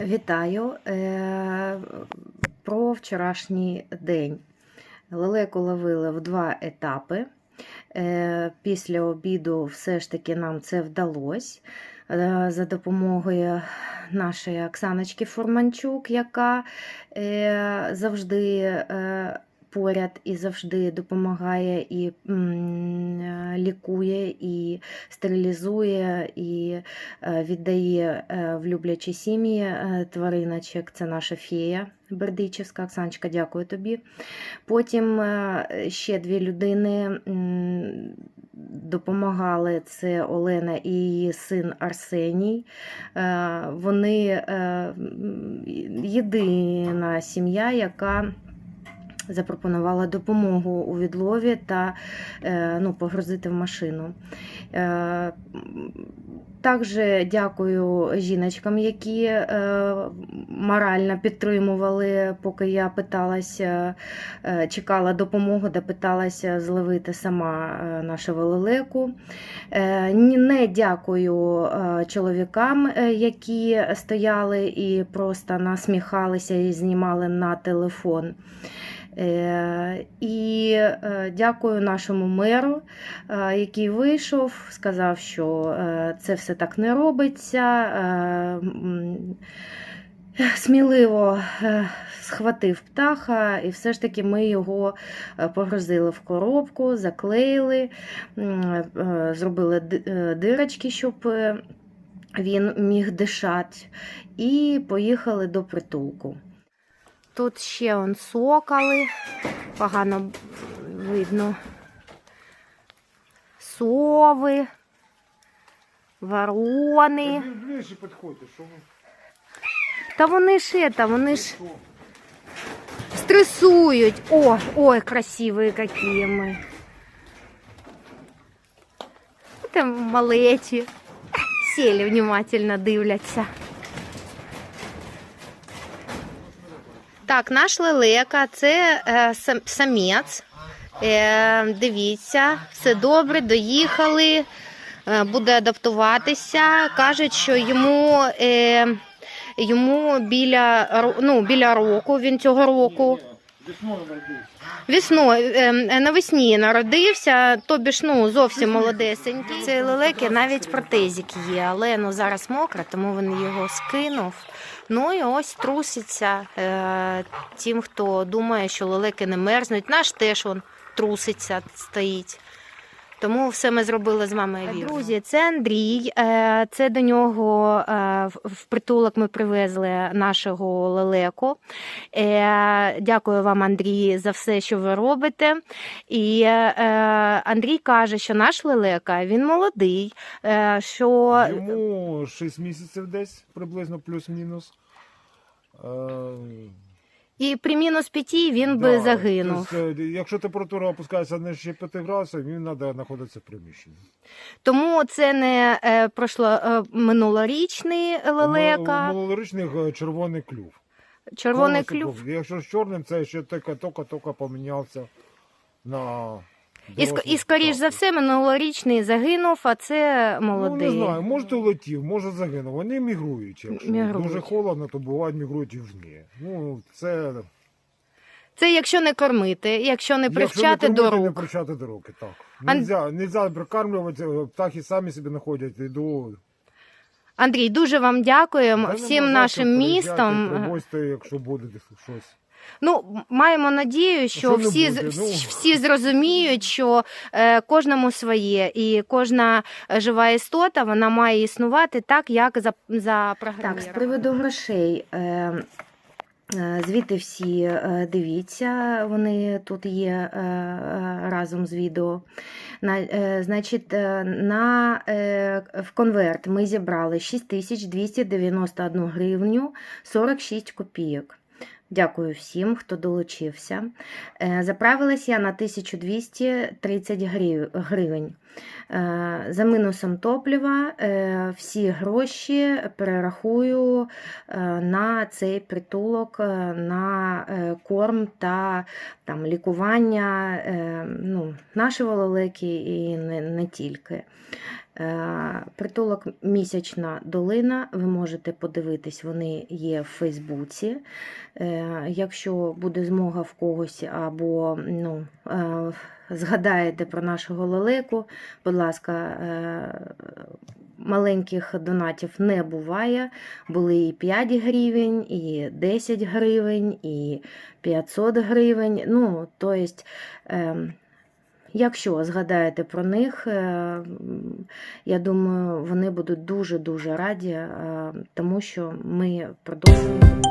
Вітаю Е, про вчорашній день. Лелеку ловили в два етапи. Е, Після обіду все ж таки нам це вдалося е, за допомогою нашої Оксаночки Фурманчук, яка завжди поряд і завжди допомагає і е, лікує, і стерилізує, і е, віддає е, в люблячі сім'ї твариночок. Це наша фея Бердичівська. Оксаночка, дякую тобі. Потім ще дві людини допомагали. Це Олена і її син Арсеній. Вони єдина сім'я, яка запропонувала допомогу у відлові та е, ну, погрузити в машину. Е, Також дякую жіночкам, які е, морально підтримували, поки я питалася, чекала допомогу, де питалася зловити сама нашу велику. Е, Не дякую чоловікам, які стояли і просто насміхалися і знімали на телефон. Е, І е, дякую нашому меру, е, який вийшов, сказав, що це все так не робиться. Сміливо схватив птаха, і все ж таки ми його погрузили в коробку, заклеїли, зробили дирочки, щоб він міг дишати, і поїхали до притулку. Тут ще он соколи, погано видно. Сови, ворони. Ближче підходьте, що ви. Та вони ж это, вони ж стресують. О, ой, красиві які ми. Там малеті. Сели внимательно дивляться. Так, наш лелека це е, сам- самець. Е, дивіться, все добре, доїхали, е, буде адаптуватися. Кажуть, що йому, е, йому біля, ну, біля року, він цього року. Весною народився. Весною е, навесні народився, тобі ж ну зовсім молодесенький. Цей лелеки навіть протезік є, але ну зараз мокра, тому він його скинув. Ну і ось труситься е, тим, хто думає, що лелеки не мерзнуть. Наш теж он труситься, стоїть. Тому все ми зробили з мамою. вірно. Друзі, це Андрій. е, Це до нього е, в- притулок ми привезли нашого лелеку. Е, Дякую вам, Андрій, за все, що ви робите. І е, Андрій каже, що наш лелека він молодий. е, Що Йому 6 місяців десь, приблизно плюс-мінус. Е, і при мінус п'яті він би да, загинув. тобто, е, якщо температура опускається нижче 5 градусів, він треба знаходитися в приміщенні. Тому це не е, пройшло е, минулорічний лелека, У Минулорічних е, червоний клюв. червоний Повністю клюв. був. Якщо з чорним, це ще тільки-тільки помінявся на. І, ск- і скоріш за все, минулорічний загинув, а це Ну, молодий. не знаю, може улетів, може загинув. Вони мігрують. Якщо Мігрують. дуже холодно, то бувають мігрують южні. Ну, це Це якщо не кормити, якщо не привчати до Не рук. привчати до руки, так. Ан- Нельзя, нельзя прикармлювати, е, птахи самі собі знаходять іду. Андрій, дуже вам дякуємо всім нашим що, містом. Привозьте, якщо буде щось. Ну, маємо надію, що Що всі, буде, ну. всі зрозуміють, що е, кожному своє, і кожна е, жива істота вона має існувати так, як за, за Так, з приводу грошей. Е, е, звідти всі е, дивіться, вони тут є разом з відео. На, е, значить, на, е, в конверт ми зібрали 6291 гривню 46 копійок. Дякую всім, хто долучився. Е, Заправилась я на 1230 гривень. Е, За минусом топлива е, всі гроші перерахую на цей притулок, на корм та там, лікування ну, нашого лелеки і не, не тільки. Е, Притулок Місячна долина. Ви можете подивитись, вони є в Фейсбуці. Е, Якщо буде змога в когось або ну, е, згадаєте про нашого лелеку, будь ласка, маленьких донатів не буває. Були і 5 гривень, і 10 гривень, і 500 гривень. Ну, то есть, е, Якщо згадаєте про них, е, я думаю, вони будуть дуже-дуже раді, е, тому що ми продовжуємо.